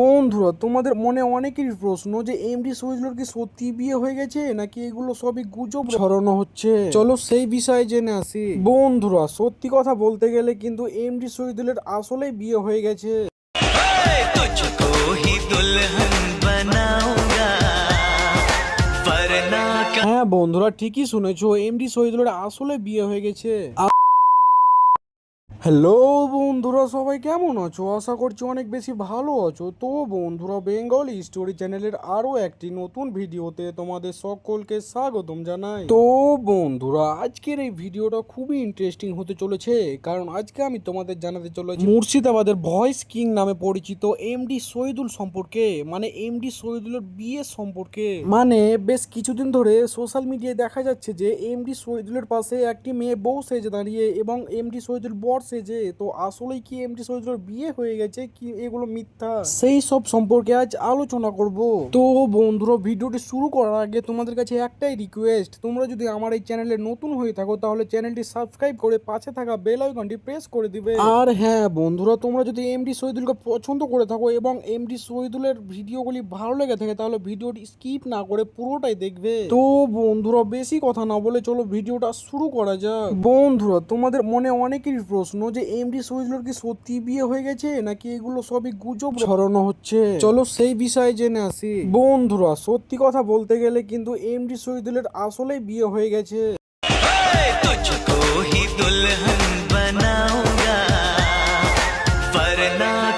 বন্ধুরা তোমাদের মনে অনেকেরই প্রশ্ন যে এমডি শহীদুলোর কি সত্যি বিয়ে হয়ে গেছে নাকি এগুলো সবই গুজব ছড়ানো হচ্ছে। চলো সেই বিষয়ে জেনে আসি। বন্ধুরা সত্যি কথা বলতে গেলে কিন্তু এমডি হ্যাঁ শহীদুলের আসলে বিয়ে হয়ে গেছে। হ্যাঁ বন্ধুরা ঠিকই শুনেছো এমডি শহীদুলের আসলে বিয়ে হয়ে গেছে। হ্যালো বন্ধুরা, সবাই কেমন আছো? আশা করছি অনেক বেশি ভালো আছো। তো বন্ধুরা, বেঙ্গল স্টোরি চ্যানেলের আরও একটি নতুন ভিডিওতে তোমাদের সকলকে স্বাগতম জানাই। তো বন্ধুরা, আজকের এই ভিডিওটা খুবই ইন্টারেস্টিং হতে চলেছে, কারণ আজকে আমি তোমাদের জানাতে চলেছি মুর্শিদাবাদের ভয়েস কিং নামে পরিচিত এমডি শহীদুল সম্পর্কে মানে এমডি শহীদুলের বিয়ে সম্পর্কে। মানে বেশ কিছুদিন ধরে সোশ্যাল মিডিয়ায় দেখা যাচ্ছে যে এমডি শহীদুলের পাশে একটি মেয়ে বউ সেজে দাঁড়িয়ে এবং এমডি শহীদুল বর সেজে তো আসলেই কি এমডি শহীদুলের বিয়ে হয়ে গেছে কি এগুলো মিথ্যা? সেই সব সম্পর্কে আজ আলোচনা করব। তো বন্ধুরা, ভিডিওটি শুরু করার আগে তোমাদের কাছে একটাই রিকোয়েস্ট তোমরা যদি আমার এই চ্যানেলে নতুন হয়ে থাকো, তাহলে চ্যানেলটি সাবস্ক্রাইব করে পাশে থাকা বেল আইকনটি প্রেস করে দিবে। আর হ্যাঁ বন্ধুরা, তোমরা যদি এমডি শহীদুলকে পছন্দ করে থাকো এবং এমডি শহীদুলের ভিডিওগুলি ভালো লেগে থাকে, তাহলে ভিডিওটি স্কিপ না করে পুরোটাই দেখবে। তো বন্ধুরা, বেশি কথা না বলে চলো ভিডিওটা শুরু করা যাক। বন্ধুরা, তোমাদের মনে অনেকেরই প্রশ্ন শোনো যে এমডি শহীদুলোর কি সত্যি বিয়ে হয়ে গেছে? নাকি এগুলো সবই গুজব? ছড়ানো হচ্ছে। চলো সেই বিষয়ে জেনে আসি। বন্ধুরা সত্যি কথা বলতে গেলে কিন্তু এম এমডি শহীদুলের আসলেই বিয়ে হয়ে গেছে। তুঝকো বানা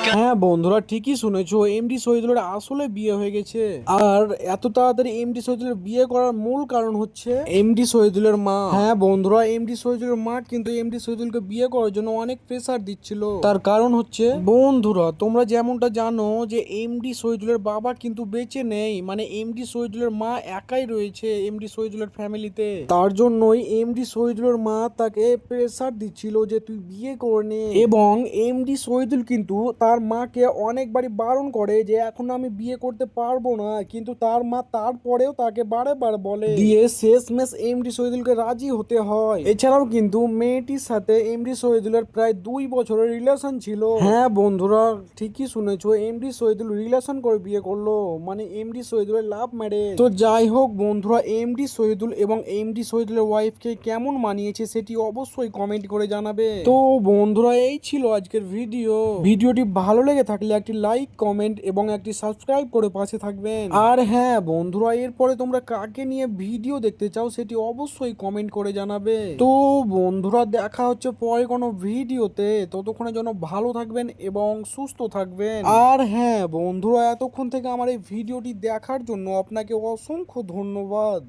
হ্যাঁ বন্ধুরা ঠিকই শুনেছো এমডি শহীদুলের আসলে বিয়ে হয়ে গেছে আর এত তাড়াতাড়ি এমডি শহীদুলের বিয়ে করার মূল কারণ হচ্ছে এমডি শহীদুলের মা হ্যাঁ বন্ধুরা এমডি শহীদুলের মা কিন্তু এমডি শহীদুলকে বিয়ে করার জন্য অনেক প্রেসার দিচ্ছিল তার কারণ হচ্ছে বন্ধুরা তোমরা যেমনটা জানো যে এমডি শহীদুলের বাবা কিন্তু বেঁচে নেই মানে এমডি শহীদুলের মা একাই রয়েছে এমডি শহীদুলের ফ্যামিলিতে তার জন্যই এমডি শহীদুলের মা তাকে প্রেসার দিচ্ছিল যে তুই বিয়ে করে নে এবং এমডি শহীদুল কিন্তু তার মাকে অনেকবারই বারণ করে যে এখন আমি বিয়ে করতে পারব না। কিন্তু তার মা তারপরেও তাকে বারে বার বলে। দিয়ে শেষ মেশ এমডি শহীদুলকে রাজি হতে হয়। এছাড়াও কিন্তু মেয়েটির সাথে এমডি শহীদুলের প্রায় দুই বছরের রিলেশন ছিল। হ্যাঁ বন্ধুরা ঠিকই শুনেছো এমডি শহীদুল রিলেশন করে বিয়ে করল। মানে এমডি শহীদুলের লাভ ম্যারেজ তো যাই হোক বন্ধুরা এমডি শহীদুল এবং এমডি শহীদুলের ওয়াইফকে কেমন মানিয়েছে সেটি অবশ্যই কমেন্ট করে জানাবে। তো বন্ধুরা এই ছিল আজকের ভিডিও ভিডিওটি ভালো লেগে থাকলে একটি লাইক কমেন্ট এবং একটি সাবস্ক্রাইব করে পাশে থাকবেন। আর হ্যাঁ বন্ধুরা, এরপরে তোমরা কাকে নিয়ে ভিডিও দেখতে চাও সেটি অবশ্যই কমেন্ট করে জানাবে। তো বন্ধুরা, দেখা হচ্ছে পরে কোনো ভিডিওতে ততক্ষণের জন্য ভালো থাকবেন এবং সুস্থ থাকবেন। আর হ্যাঁ বন্ধুরা, এতক্ষণ থেকে আমার এই ভিডিওটি দেখার জন্য আপনাকে অসংখ্য ধন্যবাদ।